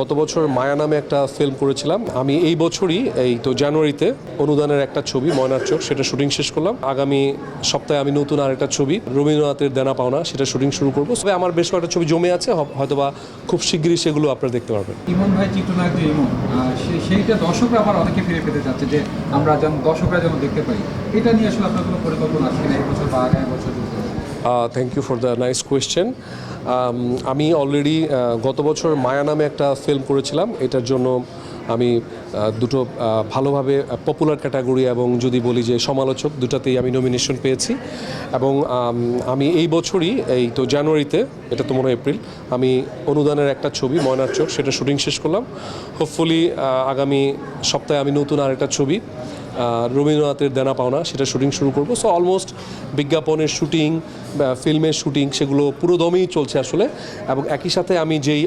গত বছর মায়া নামে একটা ফিল্ম করেছিলাম। আমি এই বছরই, এই তো জানুয়ারিতে অনুদানের একটা ছবি, ময়নার চোখ, সেটা শুটিং শেষ করলাম। আগামী সপ্তাহে আমি নতুন আরেকটা ছবি, রবীন্দ্রনাথের দেনা পাওনা, সেটা শুটিং শুরু করব। তবে আমার বেশ কয়েকটা ছবি জমে আছে হয়তোবা খুব শিগগিরই সেগুলো আপনারা দেখতে পারবেন। ইমন ভাই, চিত্রনায়ক ইমন সেইটা দর্শকরা আবার অনেকে ফিরে পেতে চাচ্ছে যে আমরা যেন দর্শকরা যেন দেখতে পাই। এটা নিয়ে আসলে আপনার কোনো পরিকল্পনা আছে এই বছর বা আগামী thank you for the nice question আমি অলরেডি গত বছর মায়া নামে একটা ফিল্ম করেছিলাম। এটার জন্য আমি দুটো ভালোভাবে পপুলার ক্যাটাগরি এবং যদি বলি যে সমালোচক দুটাতেই আমি নমিনেশন পেয়েছি। এবং আমি এই বছরই, এই তো জানুয়ারিতে, এটা তো মনে হয় এপ্রিল, আমি অনুদানের একটা ছবি, ময়নার চোখ, সেটা শুটিং শেষ করলাম। হোপফুলি আগামী সপ্তাহে আমি নতুন আরেকটা ছবি রবীন্দ্রনাথের দেনা পাওনা, সেটা শুটিং শুরু করব। সো অলমোস্ট বিজ্ঞাপনের শুটিং ফিল্মের শুটিং সেগুলো পুরো দমেই চলছে আসলে। এবং একই সাথে আমি যেই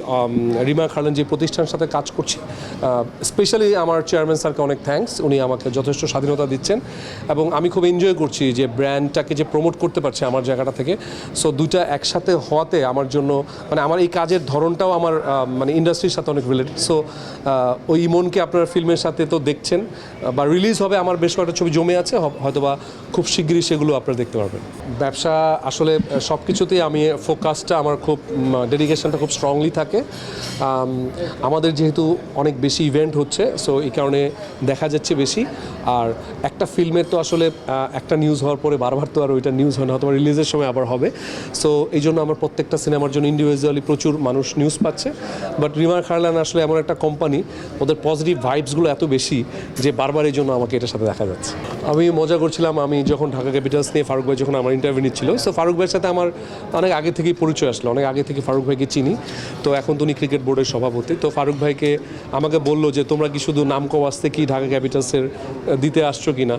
রিমা খার্লেন যে প্রতিষ্ঠানের সাথে কাজ করছি স্পেশালি আমার চেয়ারম্যান স্যারকে অনেক থ্যাঙ্কস উনি আমাকে যথেষ্ট স্বাধীনতা দিচ্ছেন। এবং আমি খুব এনজয় করছি যে ব্র্যান্ডটাকে যে প্রমোট করতে পারছি আমার জায়গাটা থেকে। সো দুইটা একসাথে হওয়াতে আমার জন্য মানে আমার এই কাজের ধরনটাও আমার মানে ইন্ডাস্ট্রির সাথে অনেক রিলেটেড সো ওই ইমনকে আপনারা ফিল্মের সাথে তো দেখছেন, বা রিলিজ হবে আমার বেশ কয়েকটা ছবি জমে আছে হয়তোবা খুব শিগগিরই সেগুলো আপনারা দেখতে পারবেন। ব্যবসা আসলে সব কিছুতেই আমি ফোকাসটা আমার খুব ডেডিকেশনটা খুব স্ট্রংলি থাকে। আমাদের যেহেতু অনেক বেশি ইভেন্ট হচ্ছে সো এই কারণে দেখা যাচ্ছে বেশি। আর একটা ফিল্মের তো আসলে একটা নিউজ হওয়ার পরে বারবার তো আর ওইটা নিউজ হয় না হয়তো রিলিজের সময় আবার হবে। সো এই জন্য আমার প্রত্যেকটা সিনেমার জন্য ইন্ডিভিজুয়ালি প্রচুর মানুষ নিউজ পাচ্ছে। বাট রিমার খারলান আসলে এমন একটা কোম্পানি ওদের পজিটিভ ভাইবসগুলো এত বেশি যে বারবার এই জন্য আমাকে এটার সাথে দেখা যাচ্ছে। আমি মজা করছিলাম, আমি যখন ঢাকা ক্যাপিটালস নিয়ে ফারুক ভাই যখন আমার ইন্টারভিউ নিচ্ছিল সো ফারুক ভাইয়ের সাথে আমার অনেক আগে থেকেই পরিচয় আসলো, অনেক আগে থেকে ফারুক ভাইকে চিনি, তো এখন তো উনি ক্রিকেট বোর্ডের সভাপতি, তো ফারুক ভাইকে আমাকে বলল যে, তোমরা কি শুধু নাম কবাসতে কি ঢাকা ক্যাপিটালসের দিতে আসছো কি না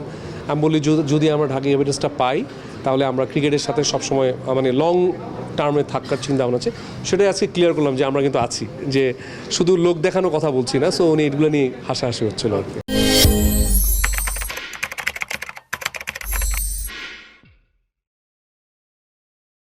আমি বলি "যদি- যদি আমরা ঢাকা ক্যাপিটালসটা পাই, তাহলে আমরা ক্রিকেটের সাথে সবসময় মানে লং টার্মে থাকার চিন্তা ভাবনা আছে। সেটাই আজকে ক্লিয়ার করলাম যে আমরা কিন্তু আছি, যে শুধু লোক দেখানো কথা বলছি না সো উনি এগুলো নিয়ে হাসাহাসি হচ্ছিল আর কি।